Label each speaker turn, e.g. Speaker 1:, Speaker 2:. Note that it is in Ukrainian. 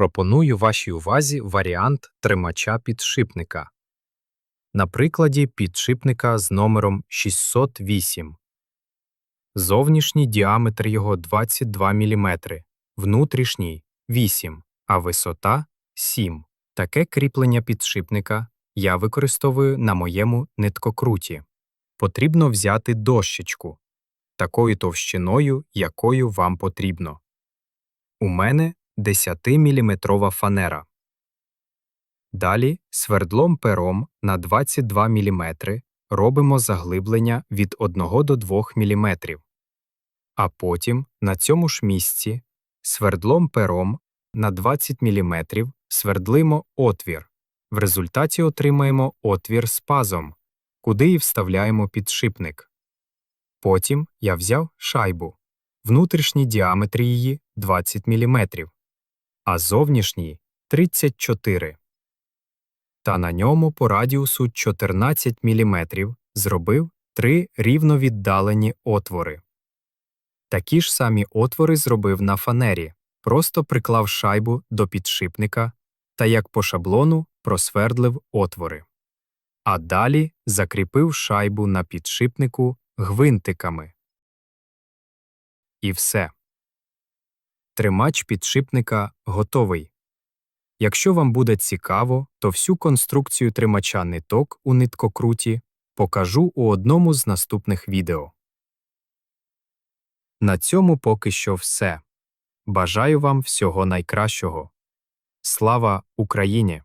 Speaker 1: Пропоную вашій увазі варіант тримача підшипника. На прикладі підшипника з номером 608. Зовнішній діаметр його 22 мм, внутрішній 8, а висота 7. Таке кріплення підшипника я використовую на моєму ниткокруті. Потрібно взяти дощечку такою товщиною, якою вам потрібно. У мене 10-мм фанера. Далі свердлом пером на 22 мм робимо заглиблення від 1 до 2 мм. А потім на цьому ж місці свердлом пером на 20 мм свердлимо отвір. В результаті отримаємо отвір з пазом, куди і вставляємо підшипник. Потім я взяв шайбу. Внутрішній діаметр її 20 мм, а зовнішній 34 та на ньому по радіусу 14 мм зробив три рівно віддалені отвори. Такі ж самі отвори зробив на фанері, просто приклав шайбу до підшипника та як по шаблону просвердлив отвори. А далі закріпив шайбу на підшипнику гвинтиками. І все. Тримач підшипника готовий. Якщо вам буде цікаво, то всю конструкцію тримача ниток у ниткокруті покажу у одному з наступних відео. На цьому поки що все. Бажаю вам всього найкращого. Слава Україні!